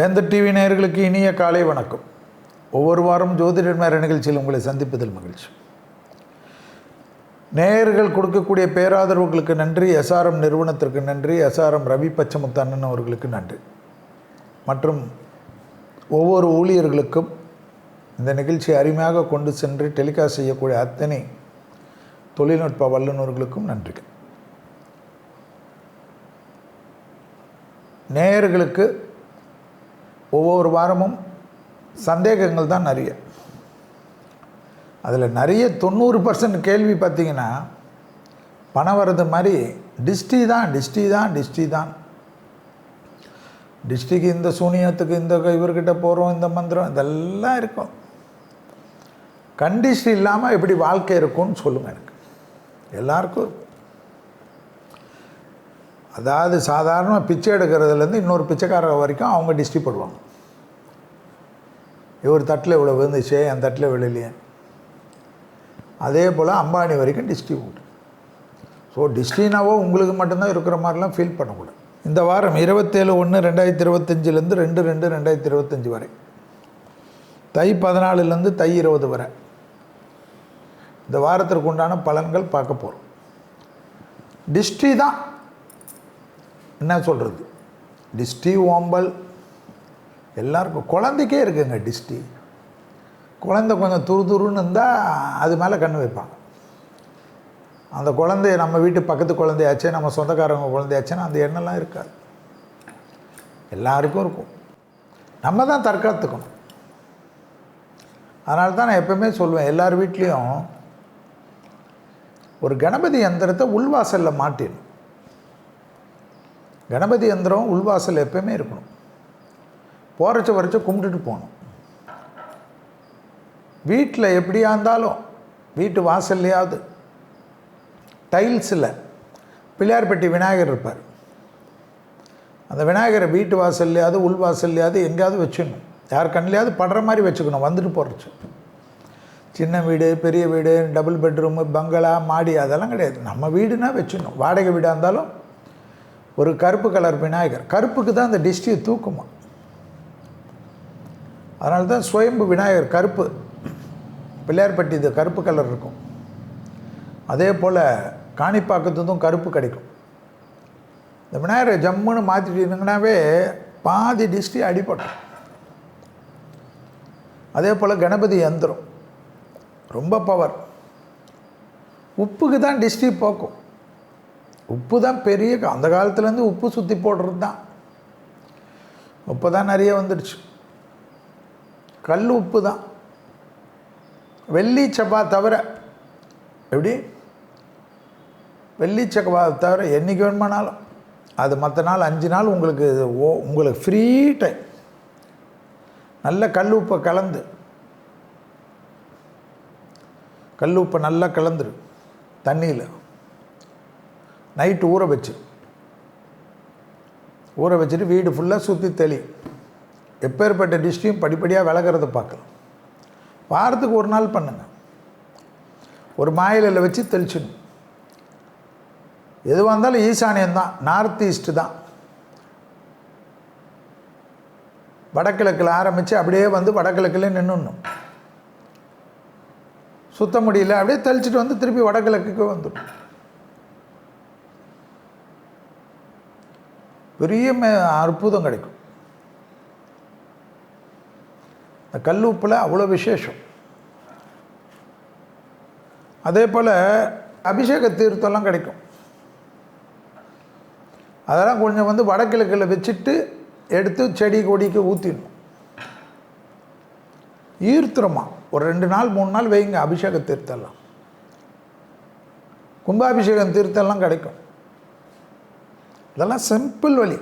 வேந்த TV நேயர்களுக்கு இனிய காலை வணக்கம். ஒவ்வொரு வாரம் ஜோதிடர் மேர நிகழ்ச்சியில் உங்களை சந்திப்பதில் மகிழ்ச்சி. நேயர்கள் கொடுக்கக்கூடிய பேராதரவுகளுக்கு நன்றி எஸ்ஆர்எம் நிறுவனத்திற்கு நன்றி எஸ்ஆர்எம் ரவி பச்சமுத்தண்ணன் அவர்களுக்கு நன்றி. மற்றும் ஒவ்வொரு ஊழியர்களுக்கும் இந்த நிகழ்ச்சியை அருமையாக கொண்டு சென்று டெலிகாஸ்ட் செய்யக்கூடிய அத்தனை தொழில்நுட்ப வல்லுநர்களுக்கும் நன்றி நேயர்களுக்கு ஒவ்வொரு வாரமும் சந்தேகங்கள் தான் நிறைய. அதில் நிறைய தொண்ணூறு பர்சன்ட் கேள்வி பார்த்தீங்கன்னா பணம் வர்றது மாதிரி டிஸ்டி தான் டிஸ்டி தான் டிஸ்டி தான். டிஸ்டிக்கு இந்த சூனியத்துக்கு இந்த இவர்கிட்ட போகிறோம் இந்த மந்திரம் இதெல்லாம் இருக்கும். கண்டிஷன் இல்லாமல் எப்படி வாழ்க்கை இருக்கும்னு சொல்லுங்கள் எனக்கு. எல்லாருக்கும் இருக்கும் அதாவது சாதாரணமாக பிச்சை எடுக்கிறதுலேருந்து இன்னொரு பிச்சைக்காரர் வரைக்கும் அவங்க டிஸ்ட்ரி போடுவாங்க இவர் தட்டில் இவ்வளோ விழுந்துச்சே என் தட்டில் விழலையே. அதே போல் அம்பானி வரைக்கும் டிஸ்ட்ரிபியூட். ஸோ டிஸ்ட்ரினாவோ உங்களுக்கு மட்டும்தான் இருக்கிற மாதிரிலாம் ஃபீல் பண்ணக்கூடாது. இந்த வாரம் இருபத்தேழு ஒன்று ரெண்டாயிரத்தி இருபத்தஞ்சிலேருந்து ரெண்டு ரெண்டு ரெண்டாயிரத்தி இருபத்தஞ்சி வரை. தை பதினாலுலேருந்து தை இருபது வரை. இந்த வாரத்திற்கு உண்டான பலன்கள் பார்க்க போகிறோம் டிஸ்ட்ரி தான். என்ன சொல்கிறது டிஸ்டி ஓம்பல் எல்லாருக்கும் குழந்தைக்கே இருக்குங்க டிஸ்டி குழந்தை கொஞ்சம் துரு துருன்னு இருந்தால் அது மேலே கண் வைப்பாங்க. அந்த குழந்தைய நம்ம வீட்டு பக்கத்து குழந்தையாச்சே நம்ம சொந்தக்காரங்க குழந்தையாச்சேன்னா அந்த எண்ணெல்லாம் இருக்காது. எல்லாருக்கும் இருக்கும். நம்ம தான் தற்காத்துக்கணும். அதனால தான் நான் எப்பவுமே சொல்லுவேன் எல்லார் வீட்லேயும் ஒரு கணபதி யந்திரத்தை உள்வாசலில் மாட்டிடணும். கணபதி எந்திரம் உள்வாசல் எப்பயுமே இருக்கணும். போகிறச்ச வரைச்ச கும்பிட்டுட்டு போகணும். வீட்டில் எப்படியா இருந்தாலும் வீட்டு வாசல்லையாவது டைல்ஸில் பிள்ளையார்பட்டி விநாயகர் இருப்பார். அந்த விநாயகரை வீட்டு வாசல்லையாவது உள் வாசல்லையாவது எங்கேயாவது வச்சிடணும் யார் கண்ணிலையாவது படுற மாதிரி வச்சுக்கணும் வந்துட்டு போகிறச்சு சின்ன வீடு பெரிய வீடு டபுள் பெட்ரூமு பங்களா மாடி அதெல்லாம் கிடையாது. நம்ம வீடுனா வச்சுக்கணும். வாடகை வீடாக இருந்தாலும் ஒரு கருப்பு கலர் விநாயகர். கருப்புக்கு தான் அந்த டிஷ்டியை தூக்குமா? அதனால தான் சுயம்பு விநாயகர் கருப்பு. பிள்ளையார்பட்டி இது கருப்பு கலர் இருக்கும். அதே போல் காணிப்பாக்கத்துக்கும் கருப்பு கிடைக்கும். இந்த விநாயகரை ஜம்முன்னு மாற்றிட்டீங்கன்னாவே பாதி டிஸ்டி அடிபட்டோம் அதே போல் கணபதி யந்திரம் ரொம்ப பவர் உப்புக்கு தான் டிஸ்டி போக்கும். உப்பு தான் பெரிய அந்த காலத்துலேருந்து உப்பு சுற்றி போடுறது தான் உப்பு தான் நிறைய வந்துடுச்சு. கல் உப்பு தான் வெள்ளி செவ்வா தவிர எப்படி? வெள்ளி செவ்வா தவிர என்றைக்கு வேணுமானாலும். அது மற்ற நாள் அஞ்சு நாள் உங்களுக்கு ஓ உங்களுக்கு ஃப்ரீ டைம் நல்ல கல் உப்பை கலந்து. கல் உப்பை நல்லா கலந்துரு. தண்ணியில். நைட்டு ஊற வச்சு. ஊற வச்சுட்டு வீடு ஃபுல்லாக சுற்றி தெளி. எப்பேற்பட்ட டிஷ்டையும் படிப்படியாக விலகிறத பார்க்கலாம். வாரத்துக்கு ஒரு நாள் பண்ணுங்க. ஒரு மாயிலில் வச்சு தெளிச்சிடணும். எதுவாக இருந்தாலும் ஈசானியம் தான் நார்த் ஈஸ்ட்டு தான். வடகிழக்கில் ஆரம்பித்து அப்படியே வந்து வடகிழக்கில் நின்றுணும் சுத்த முடியல அப்படியே தெளிச்சிட்டு வந்து திருப்பி வடகிழக்குக்கு வந்துடும் பெரிய அற்புதம் கிடைக்கும். இந்த கல் உப்பில் அவ்வளோ விசேஷம். அதே போல் அபிஷேக தீர்த்தம்லாம் கிடைக்கும். அதெல்லாம் கொஞ்சம் வந்து வடகிழக்கில் வச்சுட்டு எடுத்து செடி கொடிக்கு ஊற்றிடணும் ஈர்த்துறமா. ஒரு ரெண்டு நாள் மூணு நாள் வைங்க அபிஷேக தீர்த்தம்லாம். கும்பாபிஷேகம் தீர்த்தம்லாம் கிடைக்கும். இதெல்லாம் சிம்பிள் வழி.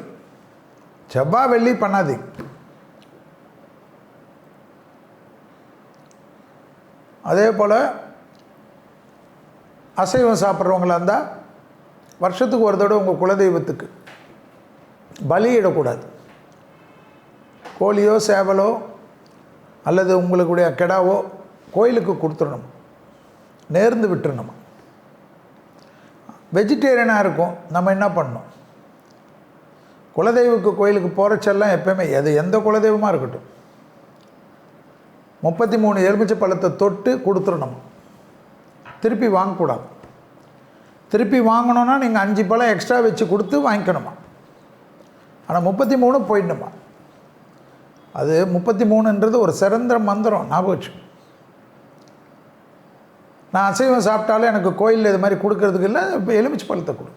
செவ்வாய் வெள்ளி பண்ணாதீங்க அதே போல் அசைவம் சாப்பிட்றவங்களா இருந்தால் வருஷத்துக்கு ஒரு தடவை உங்கள் குலதெய்வத்துக்கு பலியிடக்கூடாது கோழியோ சேவலோ அல்லது உங்களுடைய கெடாவோ கோயிலுக்கு கொடுத்துடணும். நேர்ந்து விட்டுறணும். வெஜிடேரியனாக இருக்கும். நம்ம என்ன பண்ணணும்? குலதெய்வக்கு கோயிலுக்கு போகிறச்செல்லாம் எப்பயுமே எது எந்த குலதெய்வமாக இருக்கட்டும். முப்பத்தி மூணு எலுமிச்சை பழத்தை தொட்டு கொடுத்துடணும். திருப்பி வாங்கக்கூடாது. திருப்பி வாங்கணுன்னா நீங்கள் அஞ்சு பழம் எக்ஸ்ட்ரா வச்சு கொடுத்து வாங்கிக்கணுமா? ஆனால் முப்பத்தி மூணு போயிடணுமா? அது முப்பத்தி மூணுன்றது ஒரு சிறந்த மந்திரம் ஞாபகம் நான் அசைவம் சாப்பிட்டாலும் எனக்கு கோயிலில் இது மாதிரி கொடுக்கறதுக்கு இல்லை இப்போ எலுமிச்சை பழத்தை கொடு.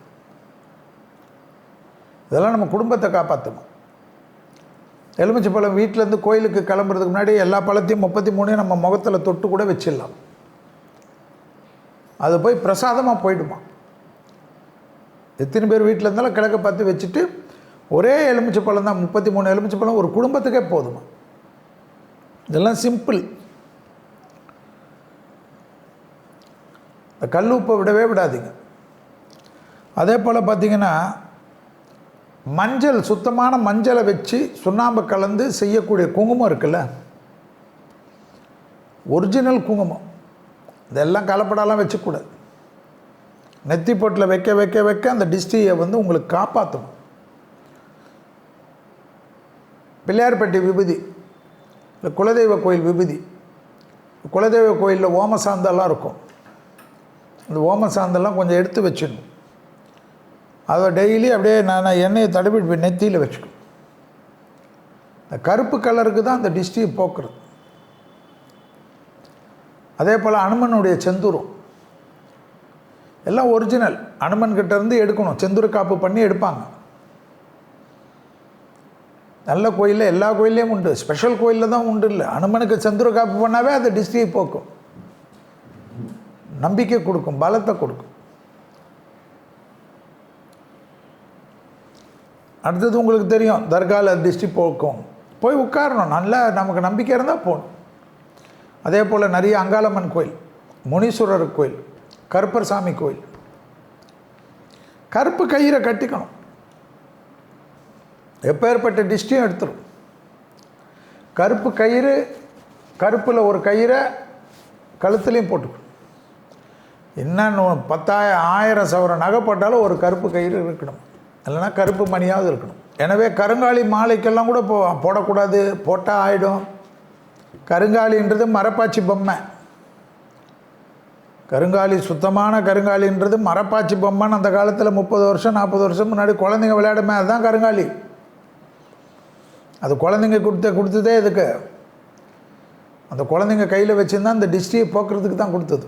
இதெல்லாம் நம்ம குடும்பத்தை காப்பாற்றணும் எலுமிச்சை பழம் வீட்டிலேருந்து கோயிலுக்கு கிளம்புறதுக்கு முன்னாடி எல்லா பழத்தையும் முப்பத்தி மூணையும் நம்ம முகத்தில் தொட்டு கூட வச்சிடலாம். அது போய் பிரசாதமாக போயிடுமா? எத்தனை பேர் வீட்டில் இருந்தாலும் கிழக்க பார்த்து வச்சுட்டு ஒரே எலுமிச்சை பழம் தான் முப்பத்தி மூணு எலுமிச்சை பழம் ஒரு குடும்பத்துக்கே போதுமா? இதெல்லாம் சிம்பிள் இந்த கல் உப்பை விடவே விடாதீங்க. அதே போல் பார்த்தீங்கன்னா மஞ்சள் சுத்தமான மஞ்சளை வச்சு சுண்ணாம்பு கலந்து செய்யக்கூடிய குங்குமம் இருக்குல்ல? ஒரிஜினல் குங்குமம். இதெல்லாம் கலப்படாலாம் வச்சுக்கூடாது. நெத்தி பொட்டில் வைக்க வைக்க வைக்க அந்த டிஸ்டியை வந்து உங்களுக்கு காப்பாற்றணும் பிள்ளையார்பட்டி விபூதி இல்லை குலதெய்வ கோயில் விபூதி. குலதெய்வ கோயிலில் ஓம சாந்தெல்லாம் இருக்கும். அந்த ஓம சாந்தெல்லாம் கொஞ்சம் எடுத்து வச்சிடணும். அதை டெய்லி அப்படியே நான் எண்ணெயை தடவி இப்படி நெத்தியில் வச்சுக்கணும். இந்த கருப்பு கலருக்கு தான் அந்த டிஷ்டியை போக்குறது. அதே போல் அனுமனுடைய செந்தூரம். எல்லாம் ஒரிஜினல் அனுமன் கிட்ட இருந்து எடுக்கணும். செந்தூர காப்பு பண்ணி எடுப்பாங்க. நல்ல கோயிலில் எல்லா கோயில்லையும் உண்டு. ஸ்பெஷல் கோயிலில் தான் உண்டு இல்லை. அனுமனுக்கு செந்தூர காப்பு பண்ணாவே அது டிஸ்டியை போக்கும். நம்பிக்கை கொடுக்கும். பலத்தை கொடுக்கும். அடுத்தது உங்களுக்கு தெரியும் தர்காவில் திருஷ்டி போக்கும். போய் உட்காரணும் நல்லா நமக்கு நம்பிக்கை இருந்தால் போகணும். அதே போல் நிறைய அங்காளம்மன் கோயில் முனீஸ்வரர் கோயில் கருப்பர் சாமி கோயில். கருப்பு கயிறை கட்டிக்கணும். எப்பேற்பட்ட டிஸ்டியும் எடுத்துரும். கருப்பு கயிறு கருப்பில் ஒரு கயிறை கழுத்துலேயும் போட்டுக்கணும். என்னன்னு பத்தாயிரம் ஆயிரம் சவரம் நகை போட்டாலும் ஒரு கருப்பு கயிறு இருக்கணும். இல்லைனா கருப்பு மணியாவது இருக்கணும். எனவே கருங்காலி மாலைக்கெல்லாம் கூட போ போடக்கூடாது. போட்டால் ஆகிடும் கருங்காலின்றது மரப்பாச்சி பொம்மை. கருங்காலி சுத்தமான கருங்காலின்றது மரப்பாச்சி பொம்மைன்னு அந்த காலத்தில் முப்பது வருஷம் நாற்பது வருஷம் முன்னாடி குழந்தைங்க விளையாடுமே அதுதான் கருங்காலி. அது குழந்தைங்க கொடுத்த கொடுத்ததே இதுக்கு அந்த குழந்தைங்க கையில் வச்சுருந்தா அந்த டிஸ்ட்ரியை போக்குறதுக்கு தான் கொடுத்தது.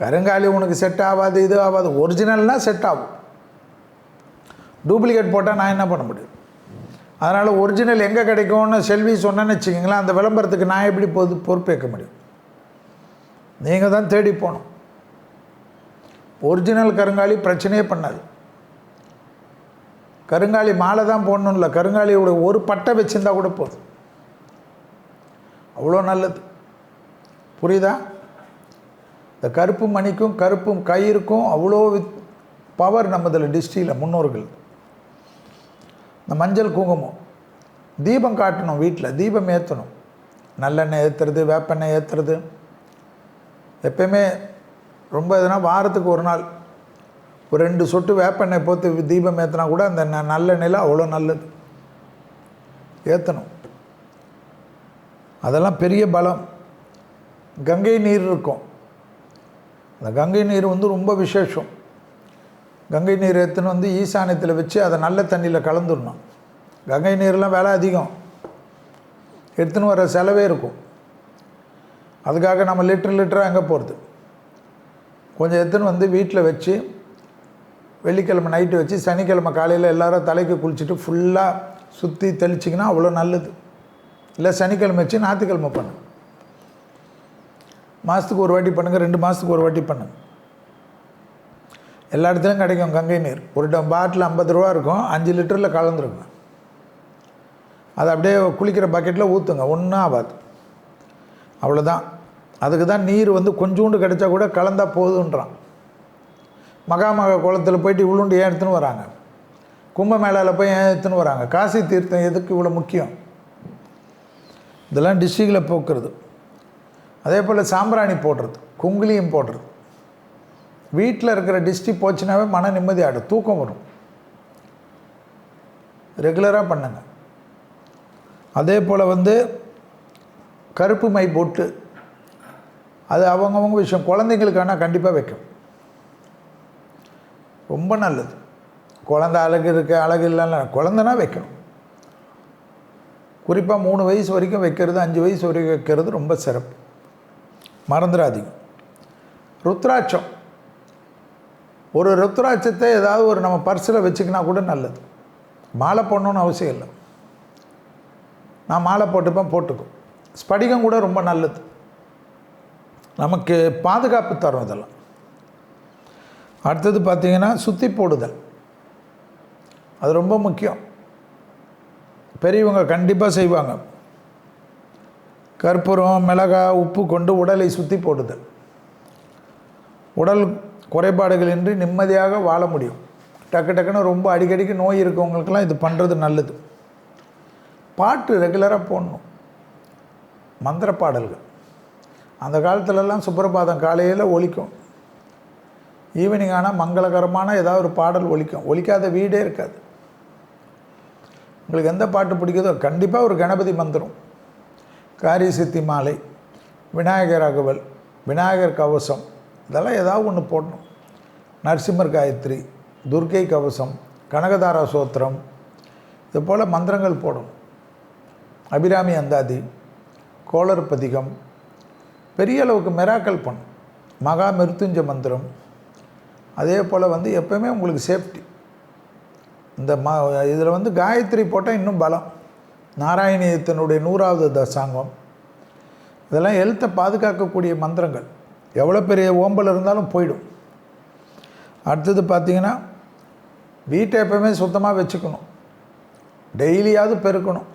கருங்காலி உனக்கு செட் ஆகாது இது ஆகாது ஒரிஜினல்னால் செட் ஆகும். டூப்ளிகேட் போட்டால் நான் என்ன பண்ண முடியும்? அதனால் ஒரிஜினல் எங்கே கிடைக்கும்னு செல்வி சொன்னேன்னு வச்சுக்கிங்களேன் அந்த விளம்பரத்துக்கு நான் எப்படி பொது பொறுப்பேற்க முடியும்? நீங்கள் தான் தேடி போகணும். ஒரிஜினல் கருங்காலி பிரச்சனையே பண்ணாது. கருங்காலி மாலை தான் போடணும் இல்லை கருங்காலியோட ஒரு பட்டை வச்சுருந்தா கூட போதும். அவ்வளோ நல்லது. புரியுதா? இந்த கருப்பு மணிக்கும் கருப்பும் கயிறுக்கும் அவ்வளோ வித் பவர் நம்மதில் டிஸ்ட்ரியில் முன்னோர்கள் இந்த மஞ்சள் குங்குமம். தீபம் காட்டணும் வீட்டில் தீபம் ஏற்றணும் நல்லெண்ணெய் ஏற்றுறது வேப்பெண்ணெய் ஏற்றுறது எப்பயுமே ரொம்ப எதுனா வாரத்துக்கு ஒரு நாள் ஒரு ரெண்டு சொட்டு வேப்பெண்ணெய் போத்து தீபம் ஏற்றினா கூட அந்த ந- நல்லெண்ணெயில் அவ்வளோ நல்லது. ஏற்றணும் அதெல்லாம் பெரிய பலம். கங்கை நீர் இருக்கும். அந்த கங்கை நீர் வந்து ரொம்ப விசேஷம். கங்கை நீர் எடுத்துன்னு வந்து ஈசானியத்தில் வச்சு அதை நல்ல தண்ணியில் கலந்துடணும். கங்கை நீர்லாம் விலை அதிகம். எடுத்துன்னு வர செலவே இருக்கும். அதுக்காக நம்ம லிட்டர் லிட்டராக எங்கே போகிறது கொஞ்சம் எடுத்துன்னு வந்து வீட்டில் வச்சு வெள்ளிக்கிழமை நைட்டு வச்சு சனிக்கிழமை காலையில் எல்லாரும் தலைக்கு குளிச்சுட்டு ஃபுல்லாக சுற்றி தெளிச்சிங்கன்னா அவ்வளோ நல்லது. இல்லை சனிக்கிழமை வச்சு ஞாயிற்றுக்கிழமை பண்ணு. மாதத்துக்கு ஒரு வாட்டி பண்ணுங்கள் ரெண்டு மாதத்துக்கு ஒரு வாட்டி பண்ணுங்கள் எல்லா இடத்துலையும் கிடைக்கும் கங்கை நீர். ஒரு டம் பாட்டில் ஐம்பது ரூபா இருக்கும் அஞ்சு லிட்டரில் கலந்துருங்க அதை அப்படியே குளிக்கிற பக்கெட்டில் ஊற்றுங்க ஒன்றும் ஆகாது. அவ்வளோதான் அதுக்கு தான் நீர் வந்து கொஞ்சோண்டு கிடைச்சா கூட கலந்தா போதுன்றான். மகாமக குளத்தில் போயிட்டு இவ்வளோண்டு ஏன் எடுத்துன்னு வராங்க? கும்பமேளாவில் போய் ஏன் எடுத்துன்னு வராங்க? காசி தீர்த்தம் எதுக்கு இவ்வளோ முக்கியம்? இதெல்லாம் டிஸ்ட்ரிக்டில் போக்குறது. அதே போல் சாம்பிராணி போடுறது குங்குலியும் போடுறது. வீட்டில் இருக்கிற டிஸ்ட்ரிக் போச்சுனாவே மன நிம்மதி ஆகிடும் தூக்கம் வரும். ரெகுலராக பண்ணுங்க. அதே போல் வந்து கருப்பு மை போட்டு அது அவங்கவுங்க விஷயம். குழந்தைங்களுக்கான கண்டிப்பாக வைக்கும். ரொம்ப நல்லது. குழந்த அழகு இருக்க அழகு இல்லைன்னா குழந்தைனா வைக்கணும். குறிப்பாக மூணு வயசு வரைக்கும் வைக்கிறது அஞ்சு வயசு வரைக்கும் வைக்கிறது ரொம்ப சிறப்பு. மறந்துடாதீங்க. ருத்ராட்சம். ஒரு ருத்ராட்சத்தை ஏதாவது ஒரு நம்ம பர்ஸில் வச்சுக்கினா கூட நல்லது. மாலை போடணுன்னு அவசியம் இல்லை. நான் மாலை போட்டுப்பேன் போட்டுக்கும். ஸ்படிகம் கூட ரொம்ப நல்லது. நமக்கு பாதுகாப்பு தரும் இதெல்லாம். அடுத்தது பார்த்தீங்கன்னா சுற்றி போடுதல். அது ரொம்ப முக்கியம். பெரியவங்க கண்டிப்பாக செய்வாங்க. கற்பூரம் மிளகாய் உப்பு கொண்டு உடலை சுற்றி போடுதல். உடல் குறைபாடுகளின்றி நிம்மதியாக வாழ முடியும். டக்கு டக்குன்னு ரொம்ப அடிக்கடிக்கு நோய் இருக்கவங்களுக்கெல்லாம் இது பண்ணுறது நல்லது. பாட்டு ரெகுலராக போடணும். மந்திர பாடல்கள். அந்த காலத்துலலாம் சுப்பிரபாதம் காலையில் ஒழிக்கும் ஈவினிங் ஆனால் மங்களகரமான ஏதாவது ஒரு பாடல் ஒலிக்கும். ஒலிக்காத வீடே இருக்காது. உங்களுக்கு எந்த பாட்டு பிடிக்குதோ கண்டிப்பாக ஒரு கணபதி மந்திரம். காரி சித்தி மாலை விநாயகர் அகவல் விநாயகர் கவசம் இதெல்லாம் ஏதாவது ஒன்று போடணும். நரசிம்மர் காயத்ரி துர்க்கை கவசம் கனகதாரா சோத்திரம் இது போல் மந்திரங்கள் போடணும். அபிராமி அந்தாதி கோளர் பதிகம் பெரிய அளவுக்கு மெராக்கல் பண்ணும் மகா மிருத்துஞ்ச மந்திரம். அதே போல் வந்து எப்போயுமே உங்களுக்கு சேஃப்டி. இந்த ம இதில் வந்து காயத்ரி போட்டால் இன்னும் பலம். நாராயணியத்தினுடைய நூறாவது தசாங்கம். இதெல்லாம் ஹெல்த்தை பாதுகாக்கக்கூடிய மந்திரங்கள். எவ்வளோ பெரிய ஓம்பல் இருந்தாலும் போயிடும். அடுத்தது பார்த்திங்கன்னா வீட்டை எப்போவுமே சுத்தமாக வச்சுக்கணும். டெய்லியாவது பெருக்கணும்.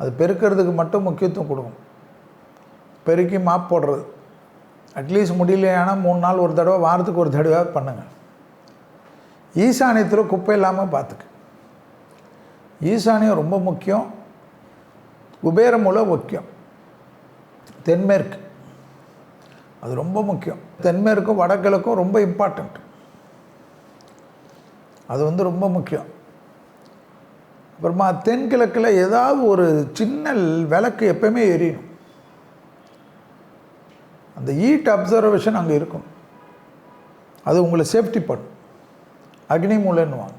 அது பெருக்கிறதுக்கு மட்டும் முக்கியத்துவம் கொடுக்கும் பெருக்கி மாப் போடுறது. அட்லீஸ்ட் முடியலையானா மூணு நாள் ஒரு தடவை வாரத்துக்கு ஒரு தடவை பண்ணுங்கள் ஈசானியத்தில் குப்பை இல்லாமல் பார்த்துக்க ஈசானியம் ரொம்ப முக்கியம். குபேரமுல முக்கியம். தென்மேற்கு. அது ரொம்ப முக்கியம். தென்மேற்கும் வடகிழக்கும் ரொம்ப இம்பார்ட்டண்ட் அது வந்து ரொம்ப முக்கியம். அப்புறமா தென்கிழக்கில் ஏதாவது ஒரு சின்ன விளக்கு எப்பயுமே எரியணும். அந்த ஈட் அப்சர்வேஷன் அங்கே இருக்கும். அது உங்களை சேஃப்டி பண்ணும் அக்னி மூலைன்னுவாங்க.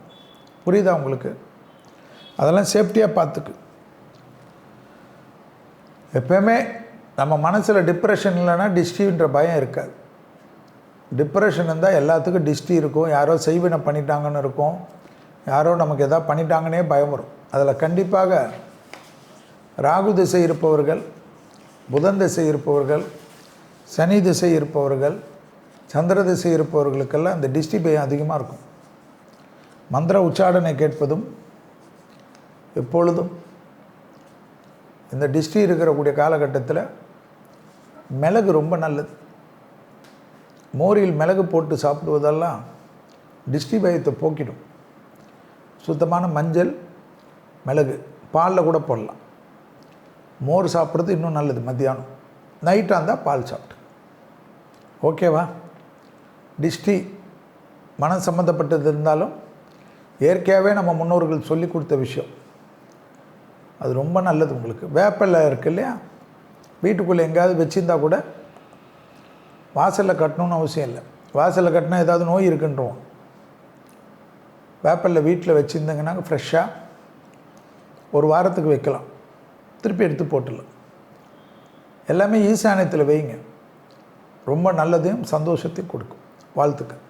புரியுதா உங்களுக்கு? அதெல்லாம் சேஃப்டியாக பார்த்துக்கு. எப்பயுமே நம்ம மனசில் டிப்ரெஷன் இல்லைன்னா டிஸ்டின்ற பயம் இருக்காது. டிப்ரெஷன் இருந்தால் எல்லாத்துக்கும் டிஸ்டி இருக்கும். யாரோ செய்வினை பண்ணிட்டாங்கன்னு இருக்கும். யாரோ நமக்கு எதாவது பண்ணிட்டாங்கன்னே பயம் வரும். அதில் கண்டிப்பாக ராகு திசை இருப்பவர்கள் புதன் திசை இருப்பவர்கள் சனி திசை இருப்பவர்கள் சந்திர திசை இருப்பவர்களுக்கெல்லாம் அந்த டிஸ்டி பயம் அதிகமாக இருக்கும். மந்திர உச்சாடனை கேட்பதும் எப்பொழுதும் இந்த டிஸ்டி இருக்கக்கூடிய காலகட்டத்தில் மிளகு ரொம்ப நல்லது. மோரில் மிளகு போட்டு சாப்பிடுவதெல்லாம் டிஸ்டி பயத்தை போக்கிடும். சுத்தமான மஞ்சள் மிளகு பாலில் கூட போடலாம். மோர் சாப்பிட்றது இன்னும் நல்லது மத்தியானம். நைட்டாக இருந்தால் பால் சாப்பிட்டு ஓகேவா? டிஸ்டி மனம் சம்மந்தப்பட்டது இருந்தாலும் இயற்கையாகவே நம்ம முன்னோர்கள் சொல்லி கொடுத்த விஷயம். அது ரொம்ப நல்லது உங்களுக்கு. வேப்பிலை இருக்கு இல்லையா? வீட்டுக்குள்ளே எங்கேயாவது வச்சுருந்தா கூட வாசலில் கட்டணும்னு அவசியம் இல்லை. வாசலில் கட்டினா ஏதாவது நோய் இருக்குன்றோம் வேப்பலில் வீட்டில் வச்சுருந்தீங்கன்னா ஃப்ரெஷ்ஷாக ஒரு வாரத்துக்கு வைக்கலாம். திருப்பி எடுத்து போட்டுடலாம். எல்லாமே ஈசானியத்தில் வைங்க. ரொம்ப நல்லதையும் சந்தோஷத்தையும் கொடுக்கும். வாழ்த்துக்கள்.